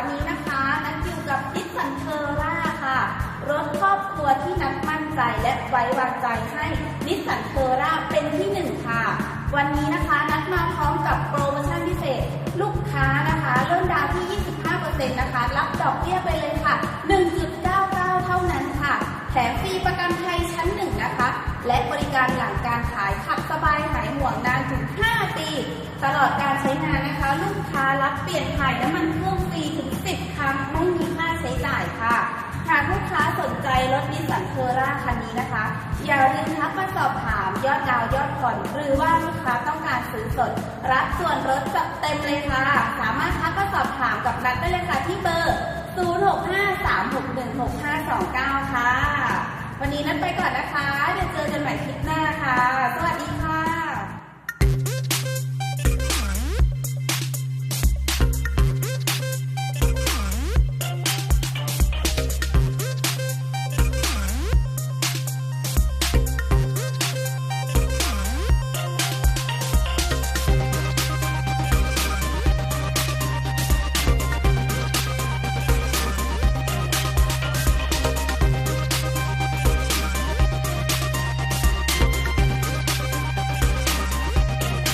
วันนี้นะคะนัทอยู่กับพิสันเทอร่าค่ะ รถครอบครัวที่นัทมั่นใจและไว้วางใจให้นิสสันเทอร่าเป็นที่หนึ่งค่ะ วันนี้นะคะนัทมาพร้อมกับโปรโมชั่นพิเศษ ลูกค้านะคะเริ่มดาวที่ 25%นะคะ รับดอกเบี้ยไปเลยค่ะ 1.99 เท่านั้นค่ะ แถมฟรีประกันภัยชั้นหนึ่งนะคะ และบริการหลังการขายขับสบายหายห่วงนานถึง 5 ปี ตลอดการใช้งาน ใจรถนิสสันเทอร่าคันนี้นะคะ อย่าลืมทักมาสอบถามยอดดาวยอดผ่อน หรือว่าลูกค้าต้องการซื้อสด รับส่วนลดจัดเต็มเลยค่ะ สามารถทักมาสอบถามกับนัดได้เลยค่ะที่เบอร์ 0653616529 ค่ะ วันนี้นัดไปก่อนนะคะ เดี๋ยวเจอกันใหม่คลิปหน้าค่ะ สวัสดี